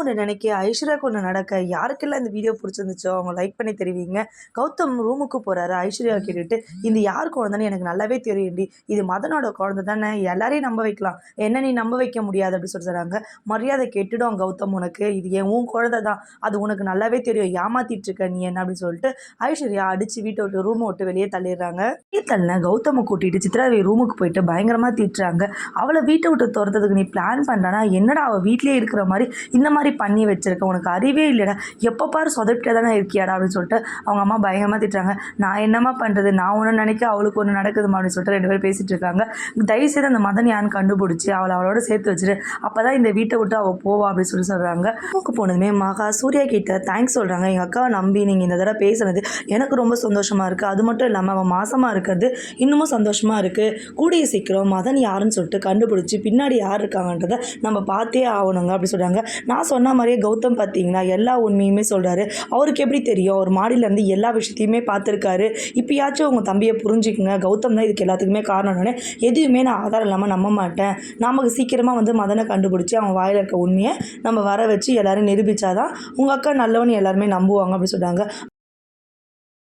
ஒன்று நினைக்க ஐஸ்வர்யாவுக்கு ஒன்று நடக்க. யாருக்கெல்லாம் இந்த வீடியோ பிடிச்சிருந்துச்சோ அவங்க லைக் பண்ணி தெரிவிங்க. கௌதம் ரூமுக்கு போகிறாரு ஐஸ்வர்யா கேட்டுட்டு இது யார் குழந்தைன்னு எனக்கு நல்லாவே தெரியும்டி இது மதனோட குழந்தை தானே. எல்லாரையும் நம்ப வைக்கலாம். என்ன நீ நம்ப வைக்க முடியாது அப்படின்னு சொல்கிறாங்க மரியாதை கேட்டுடும் கௌதம் உனக்கு. இது என் உன் குழந்தை தான். அது உனக்கு நல்லாவே தெரியும். ஏமாத்திட்டு இருக்க நீ என்ன? அப்படின்னு சொல்லிட்டு ஐஸ்வர்யா அடித்து வீட்டை விட்டு ரூமை விட்டு வெளியே தள்ளிடுறாங்க. தள்ளின கௌதமை கூட்டிட்டு சித்ராவை ரூமுக்கு போயிட்டு பயங்கரமாக திட்டுறாங்க. அவளை வீட்டை விட்டு துரத்துறதுக்கு நீ பிளான் பண்ணுறனா என்னடா அவள் வீட்லேயே இருக்கிற மாதிரி இந்த மாதிரி பண்ணி வச்சிருக்க? உனக்கு அறிவே இல்லைடா. எப்போ பாரு சொதப்பிட்டே தானே இருக்கியாடா அப்படின்னு சொல்லிட்டு அவங்க அம்மா பயங்கரமாக திட்டுறாங்க. நான் என்னம்மா பண்ணுறது நான் ஒன்று நினைக்க அவளுக்கு ஒன்று நடக்குதுமா அப்படின்னு சொல்லிட்டு ரெண்டு பேரும் பேசிகிட்டு இருக்காங்க. தயவுசெய்து அந்த மதன் யான்னு கண்டுபிடிச்சி அவளை அவளோட சேர்த்து வச்சுட்டு அப்போ தான் இந்த வீட்டை விட்டு அவள் போவா அப்படின்னு சொல்லி சொல்கிறாங்க மூக்கு போனதுமே மகா சூர்யா கிட்ட தேங்க்ஸ் சொல்கிறாங்க எங்கள் அக்காவை நம்பி நீங்கள் இந்த தடவை பேசுனது எனக்கு ரொம்ப சந்தோஷமாக இருக்குது அது மட்டும் இல்லாமல் அவன் மாசமாக இருக்கிறது இன்னமும் சந்தோஷமாக இருக்குது கூடிய சீக்கிரம் மதன் யாருன்னு சொல்லிட்டு கண்டுபிடிச்சி பின்னாடி யார் இருக்காங்கன்றதை நம்ம பார்த்தே ஆகணுங்க அப்படி சொல்கிறாங்க நான் சொன்ன மாதிரியே கௌதம் பார்த்தீங்கன்னா எல்லா உண்மையுமே சொல்கிறாரு அவருக்கு எப்படி தெரியும்? அவர் மாடியிலேருந்து எல்லா விஷயத்தையுமே பார்த்துருக்காரு. இப்போயாச்சும் உங்கள் தம்பியை புரிஞ்சுக்குங்க. கௌதம் தான் இதுக்கு எல்லாத்துக்குமே காரணம்னு. எதுவுமே நான் ஆதாரம் இல்லாமல் நம்ப மாட்டேன். நமக்கு சீக்கிரமாக வந்து மதனை கண்டுபிடிச்சி அவன் வாயில் இருக்க உண்மையை நம்ம வர வச்சு எல்லோரும் நிரூபித்தாதான் உங்கள் அக்கா நல்லவன் எல்லாருமே நம்புவாங்க அப்படின்னு சொல்கிறாங்க